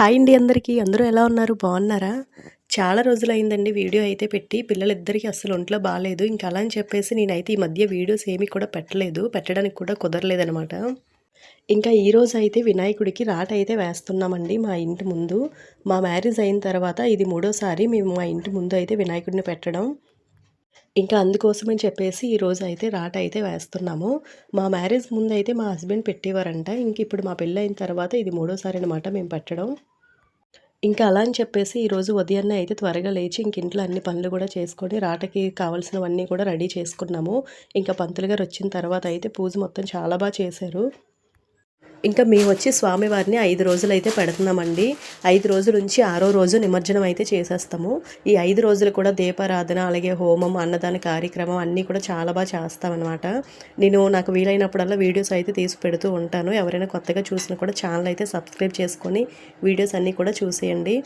Hi అండి అందరికీ. అందరూ ఎలా ఉన్నారు? బాగున్నారా? చాలా రోజులైందండి వీడియో అయితే పెట్టి. పిల్లలిద్దరికీ అసలు ఒంట్లో బాగాలేదు ఇంకా అలా అని చెప్పేసి నేనైతే ఈ మధ్య వీడియోస్ ఏమీ కూడా పెట్టలేదు. పెట్టడానికి కూడా కుదరలేదనమాట ఇంకా ఈరోజు అయితే వినాయకుడికి రాట అయితే వేస్తున్నామండి మా ఇంటి ముందు. మా మ్యారేజ్ అయిన తర్వాత ఇది మూడోసారి మేము మా ఇంటి ముందు అయితే వినాయకుడిని పెట్టడం. ఇంకా అందుకోసమని చెప్పేసి ఈరోజు అయితే రాట అయితే వేస్తున్నాము. మా మ్యారేజ్ ముందు అయితే మా హస్బెండ్ పెట్టేవారంట. ఇంక ఇప్పుడు మా పెళ్ళి అయిన తర్వాత ఇది మూడోసారి అనమాట మేము పెట్టడం. ఇంకా అలా అని చెప్పేసి ఈరోజు ఉదయాన్నే అయితే త్వరగా లేచి ఇంక ఇంట్లో అన్ని పనులు కూడా చేసుకొని రాటకి కావాల్సినవన్నీ కూడా రెడీ చేసుకున్నాము. ఇంకా పంతులు గారు వచ్చిన తర్వాత అయితే పూజ మొత్తం చాలా బాగా చేశారు. ఇంకా మేము వచ్చి స్వామివారిని ఐదు రోజులు అయితే పెడుతున్నామండి. ఐదు రోజుల నుంచి ఆరో రోజు నిమజ్జనం అయితే చేసేస్తాము. ఈ ఐదు రోజులు కూడా దీపారాధన అలాగే హోమం అన్నదాన కార్యక్రమం అన్నీ కూడా చాలా బాగా చేస్తామన్నమాట. నేను నాకు వీలైనప్పుడల్లా వీడియోస్ అయితే తీసి పెడుతూ ఉంటాను. ఎవరైనా కొత్తగా చూసినా కూడా ఛానల్ అయితే సబ్స్క్రైబ్ చేసుకొని వీడియోస్ అన్నీ కూడా చూసేయండి.